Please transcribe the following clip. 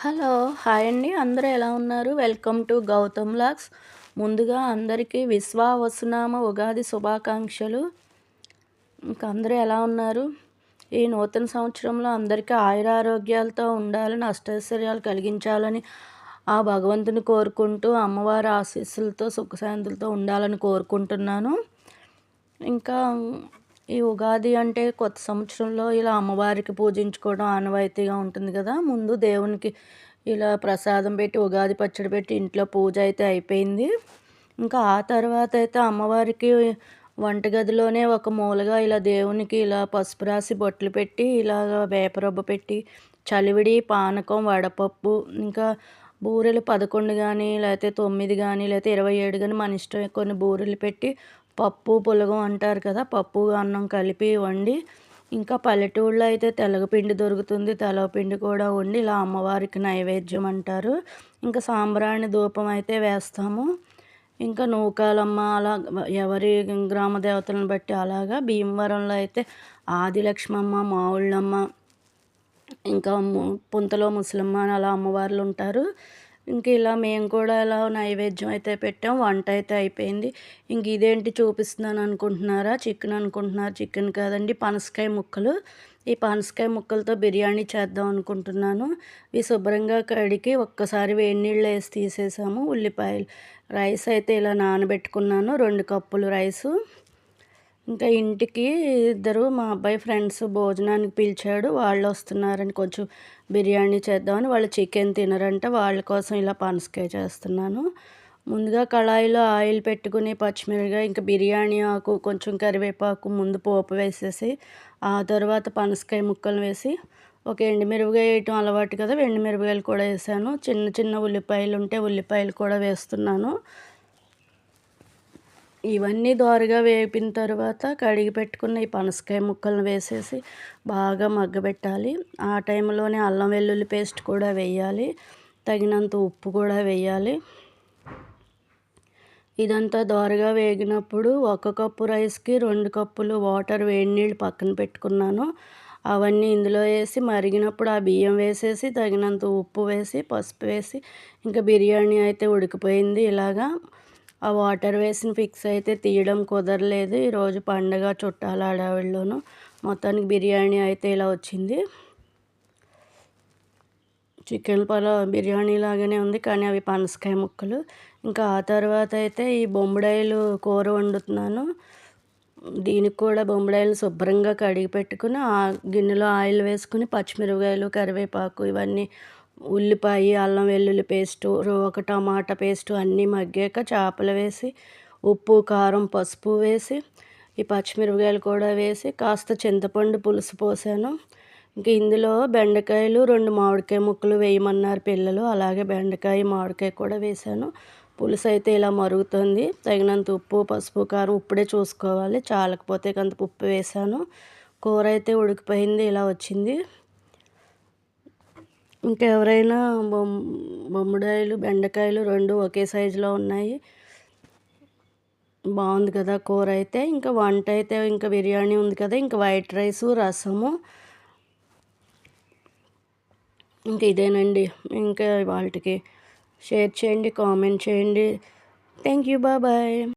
Hello hi అండి. అందరూ ఎలా ఉన్నారు? వెల్కమ్ టు గౌతమ్ లాక్స్. ముందుగా అందరికీ విశ్వావసునామ ఉగాది శుభాకాంక్షలు. ఇంకా అందరూ ఎలా ఉన్నారు? ఈ నూతన సంవత్సరంలో అందరికీ ఆయురారోగ్యాలతో ఉండాలని అష్టైశ్వర్యాలు కలిగించాలని ఆ భగవంతుని కోరుకుంటూ అమ్మవారి ఆశీస్సులతో సుఖశాంతులతో ఉండాలని కోరుకుంటున్నాను. ఇంకా ఈ ఉగాది అంటే కొత్త సంవత్సరంలో ఇలా అమ్మవారికి పూజించుకోవడం ఆనవాయితీగా ఉంటుంది కదా. ముందు దేవునికి ఇలా ప్రసాదం పెట్టి ఉగాది పచ్చడి పెట్టి ఇంట్లో పూజ అయితే అయిపోయింది. ఇంకా ఆ తర్వాత అయితే అమ్మవారికి వంటగదిలోనే ఒక మూలగా ఇలా దేవునికి ఇలా పసుపు రాసి బొట్లు పెట్టి ఇలా వేపరొబ్బ పెట్టి చలివిడి పానకం వడపప్పు ఇంకా బూరెలు పదకొండు కానీ లేకపోతే తొమ్మిది కానీ లేకపోతే ఇరవై ఏడు కానీ మన ఇష్టం కొన్ని బూరెలు పెట్టి పప్పు పులగం అంటారు కదా పప్పు అన్నం కలిపి వండి ఇంకా పల్లెటూళ్ళలో అయితే తెలగపిండి దొరుకుతుంది. తెలగపిండి కూడా వండి ఇలా అమ్మవారికి నైవేద్యం అంటారు. ఇంకా సాంబ్రాణి ధూపం అయితే వేస్తాము. ఇంకా నూకాలమ్మ అలా ఎవరి గ్రామ దేవతలను బట్టి అలాగా భీమవరంలో అయితే ఆదిలక్ష్మమ్మ మావుళ్ళమ్మ ఇంకా పుంతలో ముసలమ్మ అని అలా అమ్మవార్లు ఉంటారు. ఇంక ఇలా మేము కూడా ఇలా నైవేద్యం అయితే పెట్టాం వంట అయితే అయిపోయింది. ఇంక ఇదేంటి చూపిస్తున్నాను అనుకుంటున్నారా? చికెన్ అనుకుంటున్నారు. చికెన్ కాదండి పనసకాయ ముక్కలు. ఈ పనసకాయ ముక్కలతో బిర్యానీ చేద్దాం అనుకుంటున్నాను. ఇవి శుభ్రంగా కడిగి ఒక్కసారి వేడి నీళ్ళు వేసి తీసేసాము. ఉల్లిపాయలు రైస్ అయితే ఇలా నానబెట్టుకున్నాను. రెండు కప్పులు రైసు. ఇంకా ఇంటికి ఇద్దరు మా అబ్బాయి ఫ్రెండ్స్ భోజనానికి పిలిచాడు. వాళ్ళు వస్తున్నారని కొంచెం బిర్యానీ చేద్దామని వాళ్ళు చికెన్ తినరంట. వాళ్ళ కోసం ఇలా పనసకాయ చేస్తున్నాను. ముందుగా కళాయిలో ఆయిల్ పెట్టుకుని పచ్చిమిరపకాయ ఇంకా బిర్యానీ ఆకు కొంచెం కరివేపాకు ముందు పోపు వేసేసి ఆ తర్వాత పనసకాయ ముక్కలు వేసి ఒక ఎండుమిరపకాయ వేయటం అలవాటు కదా ఎండుమిరపకాయలు కూడా వేసాను. చిన్న చిన్న ఉల్లిపాయలు ఉంటే ఉల్లిపాయలు కూడా వేస్తున్నాను. ఇవన్నీ దోరగా వేపిన తర్వాత కడిగి పెట్టుకున్న ఈ పనసకాయ ముక్కలను వేసేసి బాగా మగ్గబెట్టాలి. ఆ టైంలోనే అల్లం వెల్లుల్లి పేస్ట్ కూడా వేయాలి. తగినంత ఉప్పు కూడా వేయాలి. ఇదంతా దోరగా వేగినప్పుడు ఒక కప్పు రైస్కి రెండు కప్పులు వాటర్ వేడి నీళ్ళు పక్కన పెట్టుకున్నాను. అవన్నీ ఇందులో వేసి మరిగినప్పుడు ఆ బియ్యం వేసేసి తగినంత ఉప్పు వేసి పసుపు వేసి ఇంకా బిర్యానీ అయితే ఉడికిపోయింది ఇలాగా. ఆ వాటర్ వేసిన ఫిక్స్ అయితే తీయడం కుదరలేదు. ఈరోజు పండగ చుట్టాల హడావిడిలోను మొత్తానికి బిర్యానీ అయితే ఇలా వచ్చింది. చికెన్ పలావ్ బిర్యానీ లాగానే ఉంది కానీ అవి పనసకాయ ముక్కలు. ఇంకా ఆ తర్వాత అయితే ఈ బొంబడాయిలు కూర వండుతున్నాను. దీనికి కూడా బొంబడాయిలు శుభ్రంగా కడిగి పెట్టుకుని ఆ గిన్నెలో ఆయిల్ వేసుకుని పచ్చిమిరపకాయలు కరివేపాకు ఇవన్నీ ఉల్లిపాయ అల్లం వెల్లుల్లి పేస్టు ఒక టమాటా పేస్టు అన్నీ మగ్గాక చేపలు వేసి ఉప్పు కారం పసుపు వేసి ఈ పచ్చిమిరపకాయలు కూడా వేసి కాస్త చింతపండు పులుసు పోసాను. ఇంకా ఇందులో బెండకాయలు రెండు మామిడికాయ ముక్కలు వేయమన్నారు పిల్లలు. అలాగే బెండకాయ మామిడికాయ కూడా వేసాను. పులుసు అయితే ఇలా మరుగుతుంది. తగినంత ఉప్పు పసుపు కారం ఇప్పుడే చూసుకోవాలి. చాలకపోతే కొంత ఉప్పు వేసాను. కూర అయితే ఉడికిపోయింది ఇలా వచ్చింది. ఇంకెవరైనా బొమ్ బొమ్మడాయిలు బెండకాయలు రెండు ఒకే సైజులో ఉన్నాయి. బాగుంది కదా కూర అయితే. ఇంకా వంట అయితే ఇంకా బిర్యానీ ఉంది కదా. ఇంకా వైట్ రైసు రసము. ఇంక ఇదేనండి. ఇంకా వాళ్ళకి షేర్ చేయండి కామెంట్ చేయండి. Thank you bye.